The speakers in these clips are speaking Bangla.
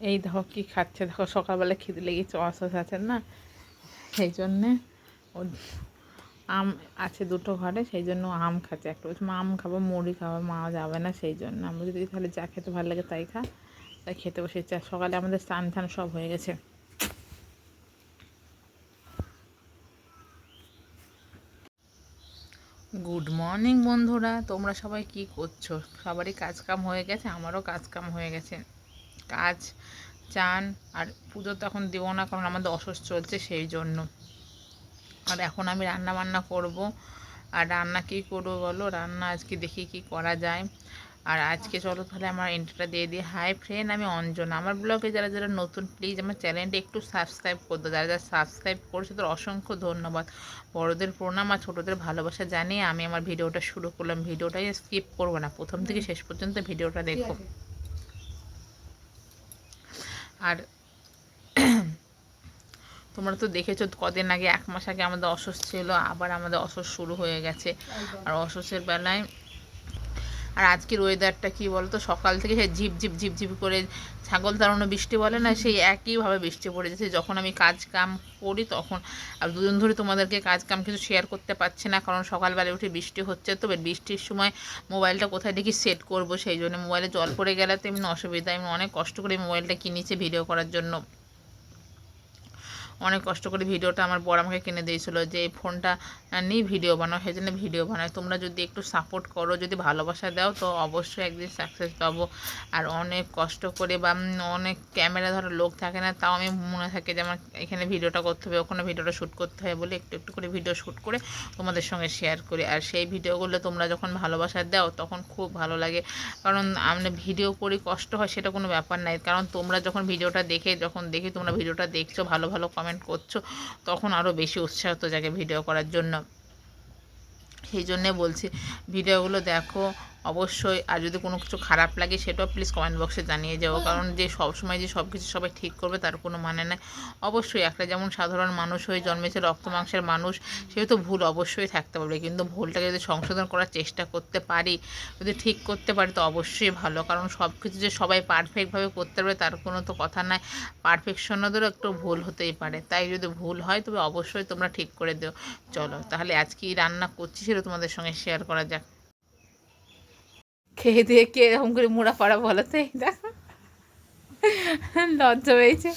এই দেখো কি খাচ্ছে। দেখো সকালবেলা খিদে লেগেছে অসুস আছেন না। সেই জন্যে আম আছে দুটো ঘরে, সেই জন্য আম খাচ্ছে। একটা বলছে, মা, আম খাব, মুড়ি খাব, মা যাবে না। সেই জন্য আমরা যদি তাহলে যা খেতে ভালো লাগে তাই খা, তাই খেতে বসেছে। আর সকালে আমাদের স্নান টান সব হয়ে গেছে। গুড মর্নিং বন্ধুরা। তোমরা সবাই কি করছ? সবারই কাজ কাম হয়ে গেছে, আমারও কাজ কাম হয়ে গেছে। কাজ চান আর পুজো তো এখন দেবো না কারণ আমাদের অসুস্থ চলছে সেই জন্য। আর এখন আমি রান্না বান্না করব। আর রান্না কী করব বলো? রান্না আজকে দেখি কি করা যায়। আর আজকে চলো তাহলে আমার এন্ট্রিটা দিয়ে দিই। হাই ফ্রেন্ড আমি অঞ্জনা। আমার ব্লগে যারা যারা নতুন প্লিজ আমার চ্যানেলটা একটু সাবস্ক্রাইব করে দাও। যারা যারা সাবস্ক্রাইব করছে তাদের অসংখ্য ধন্যবাদ। বড়োদের প্রণাম আর ছোটোদের ভালোবাসা জানিয়ে আমি আমার ভিডিওটা শুরু করলাম। ভিডিওটাই স্কিপ করব না। প্রথম থেকে শেষ পর্যন্ত ভিডিওটা দেখো। আর তোমরা তো দেখেছ কদিন আগে, এক মাস আগে আমাদের অসুস্থ ছিল, আবার আমাদের অসুস্থ শুরু হয়ে গেছে। আর অসুস্থের বেলায় আর আজকের ওয়েদারটা কি বলতো? সকাল থেকে সে ঝিপ ঝিপ ঝিপ ঝিপ করে ছাগল তাড়ানো বৃষ্টি বলে না, সেই একইভাবে বৃষ্টি পড়ে যাচ্ছে। যখন আমি কাজ কাম করি তখন, আর দুদিন ধরে তোমাদেরকে কাজ কাম কিছু শেয়ার করতে পারছি না, কারণ সকালবেলা উঠে বৃষ্টি হচ্ছে তো বৃষ্টির সময় মোবাইলটা কোথায় দেখি সেট করব, সেই জন্য মোবাইলে জল পড়ে গেলে তো এমনি অসুবিধা। আমি অনেক কষ্ট করে মোবাইলটা কিনেছি ভিডিও করার জন্য। অনেক কষ্ট করে ভিডিওটা আমার বড় আমাকে কিনে দিয়েছিলো যে এই ফোনটা নিয়ে ভিডিও বানাও, সেই জন্য ভিডিও বানায় তোমরা যদি একটু সাপোর্ট করো, যদি ভালোবাসা দাও, তো অবশ্যই একদিন সাকসেস পাবো। আর অনেক কষ্ট করে বা অনেক ক্যামেরা ধরো লোক থাকে না, তাও আমি মনে থাকে যে আমার এখানে ভিডিওটা করতে হবে, ওখানে ভিডিওটা শ্যুট করতে হবে বলে একটু একটু করে ভিডিও শ্যুট করে তোমাদের সঙ্গে শেয়ার করি। আর সেই ভিডিওগুলো তোমরা যখন ভালোবাসা দাও, তখন খুব ভালো লাগে। কারণ আমি ভিডিও করি, কষ্ট হয়, সেটা কোনো ব্যাপার নাই। কারণ তোমরা যখন ভিডিওটা দেখে, যখন দেখি তোমরা ভিডিওটা দেখছ, ভালো ভালো কমেন্ট করছ তখন আরও বেশি উৎসাহিত জায়গায় ভিডিও করার জন্য। সেই জন্যে বলছি ভিডিওগুলো দেখো অবশ্যই। আর যদি কোনো কিছু খারাপ লাগে সেটাও প্লিজ কমেন্ট বক্সে জানিয়ে যাও। কারণ যে সব সময় যে সব কিছু সবাই ঠিক করবে তার কোনো মানে নেই। অবশ্যই একটা যেমন সাধারণ মানুষ হয়ে জন্মেছে রক্ত মাংসের মানুষ সেহেতু ভুল অবশ্যই থাকতে পারবে। কিন্তু ভুলটাকে যদি সংশোধন করার চেষ্টা করতে পারি যদি ঠিক করতে পারি তো অবশ্যই ভালো। কারণ সব কিছু যে সবাই পারফেক্টভাবে করতে পারবে তার কোনো তো কথা নাই। পারফেকশনেরও একটু ভুল হতেই পারে। তাই যদি ভুল হয় তবে অবশ্যই তোমরা ঠিক করে দিও। চলো তাহলে আজকে রান্না করছি সেটা তোমাদের সঙ্গে শেয়ার করা যাক। খেয়ে দিয়ে কে এরকম করে মোড়া পাড়া বলো তো এই দেখো। লজ্জা পেয়েছে।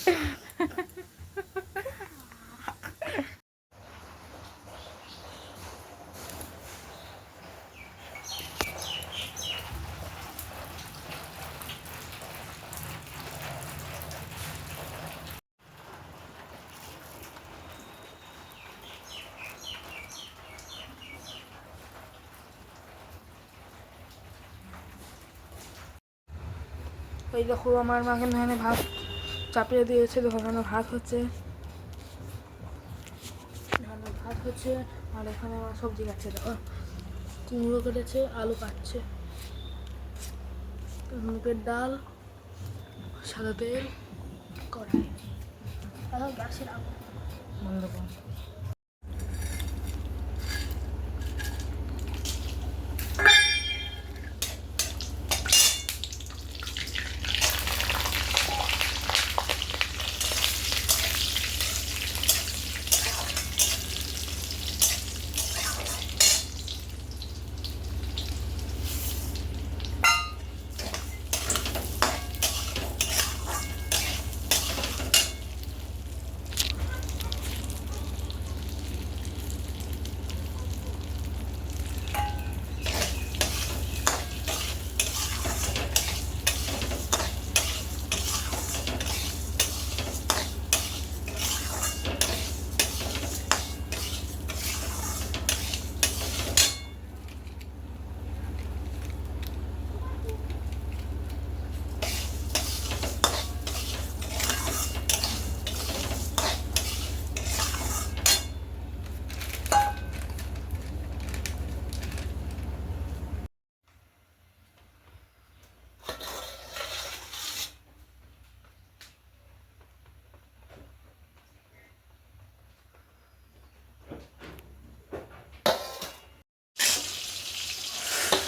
ওই দেখো, আমার মাকে এখানে ভাত চাপিয়ে দিয়েছে, দেখো এখানে ভাত হচ্ছে। ভাত হচ্ছে, আর এখানে আমার সবজি কাটছে, দেখো। কুমড়ো কেটেছে, আলু কাটছে। মুগের ডাল, সাদা তেল, কড়াই। আর গ্যাসের আগুন।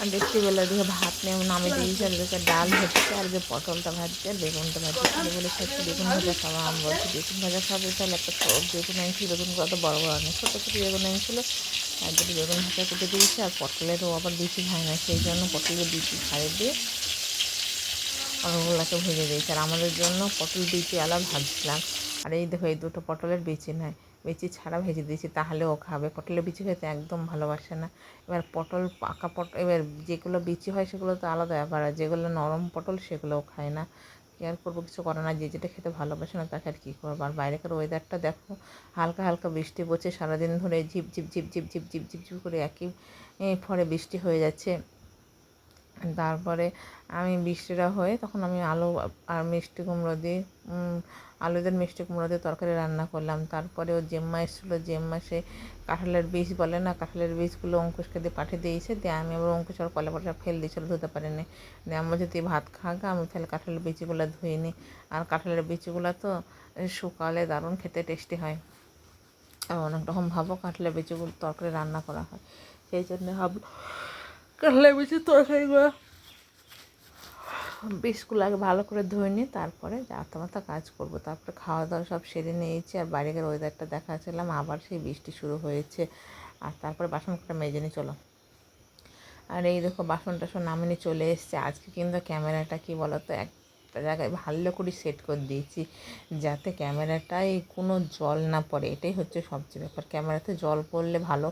আর রাত্রিবেলা দিকে ভাত নিয়ে নামে দিয়েছি, আর এদিকে ডাল হচ্ছে আর যে পটলটা ভাজছে, আর বেগুনটা ভাজছে বলে সত্যি বেগুন ভাজা খাওয়া, আমি বলছি বেগুন ভাজা খাব তাহলে একটা বেগুন আনছি বেগুন কত বড় বড় নেই ছোটো ছোটো বেগুন আনছিল আর দুটো বেগুন ভাজা কেটে দিয়েছি, আর পটলেরও আবার বেশি খায় না, সেই জন্য পটলের বিচি ছাড়ে দিয়ে ওগুলোকে ভেজে দিয়েছি, আর আমাদের জন্য পটল বিচি আলাদা ভাজছিলাম, আর এই দেখো এই দুটো পটলের বিচি নয় বিচি ছাড়া ভেজে দিয়েছি তাহলে ও খাবে। পটলের বিচি খেতে একদম ভালোবাসে না। এবার পটল পাকা পটল এবার যেগুলো বিচি হয় সেগুলো তো আলাদা ব্যাপার, আর যেগুলো নরম পটল সেগুলোও খায় না। কী আর করব, কিছু করে না যে যেটা খেতে ভালোবাসে না তাকে আর কী করব। আর বাইরেকার ওয়েদারটা দেখো, হালকা হালকা বৃষ্টি পড়ছে, সারাদিন ধরে ঝিপ ঝিপ ঝিপ ঝিপ ঝিপ ঝিপ ঝিপ ঝিপ করে একই ফরে বৃষ্টি হয়ে যাচ্ছে। তারপরে আমি বৃষ্টিটা হয়ে তখন আমি আলু আর মিষ্টি কুমড়ো দিয়ে উম, আলু দিয়ে মিষ্টি কুমড়ো দিয়ে তরকারি রান্না করলাম। তারপরে ও জেম্মা এসেছিল জেম্মা সে কাঁঠালের বীজ বলে না কাঁঠালের বীজগুলো অঙ্কুশকে দিয়ে পাঠিয়ে দিয়েছে দিয়ে আমি আবার অঙ্কুশ আর কলে পটলা ফেল দিয়েছিল ধুতে পারিনি। দিয়ে আমি যদি ভাত খাগা আমি তাহলে কাঁঠালের বীজগুলো ধুয়ে নিই আর কাঁঠালের বীজগুলো তো শুকালে দারুণ খেতে টেস্টি হয়। আর অনেক রকম ভাবো কাঁঠালের বীজগুলো তরকারি রান্না করা হয়। সেই জন্য ভাবলো কাঁঠালের বীজের তরকারিগুলো বিষগুলো আগে ভালো করে ধুয়ে নিই তারপরে যাতা মাতা কাজ করব। তারপরে খাওয়া দাওয়া সব সেরে নিয়েছি আর বাইরে বাইরের ওয়েদারটা দেখাচ্ছিলাম, আবার সেই বৃষ্টি শুরু হয়েছে। আর তারপরে বাসনটা মেজে নিয়ে চলো। আর এই দেখো বাসন টাসন নামিয়ে চলে এসছে। আজকে কিন্তু ক্যামেরাটা কি বলো তো একটা জায়গায় ভালো করে সেট করে দিয়েছি যাতে ক্যামেরাটায় কোনো জল না পড়ে। এটাই হচ্ছে সবচেয়ে ব্যাপার। ক্যামেরাতে জল পড়লে ভালো,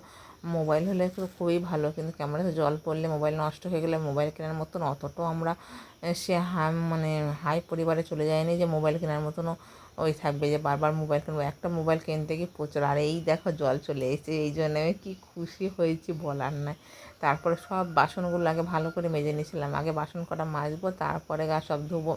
মোবাইল হলে তো খুবই ভালো, কিন্তু ক্যামেরাতে জল পড়লে মোবাইল নষ্ট হয়ে গেলে মোবাইল কেনার মতন অতটাও আমরা সে হাই মানে হাই পরিবারে চলে যায়নি যে মোবাইল কেনার মতনও ওই থাকবে যে বারবার মোবাইল কিনবো। একটা মোবাইল কিনতে গিয়ে প্রচুর, আর এই দেখো জল চলে এসেছে, এই জন্য আমি কী খুশি হয়েছি বলার নাই। তারপরে সব বাসনগুলো আগে ভালো করে মেজে নিয়েছিলাম। আগে বাসন কটা মাজবো, তারপরে গা সব ধুবো।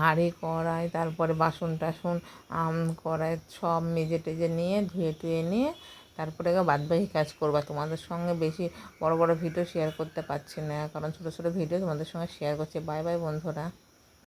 হাঁড়ি কড়াই, তারপরে বাসন টাসন, আম কড়াই সব মেজে টেজে নিয়ে, ধুয়ে টুয়ে নিয়ে, তারপরে গিয়ে বাদবাকি কাজ করবা। তোমাদের সঙ্গে বেশি বড় বড় ভিডিও শেয়ার করতে পারছি না, কারণ ছোটো ছোটো ভিডিও তোমাদের সঙ্গে শেয়ার করছি। বাই বাই বন্ধুরা।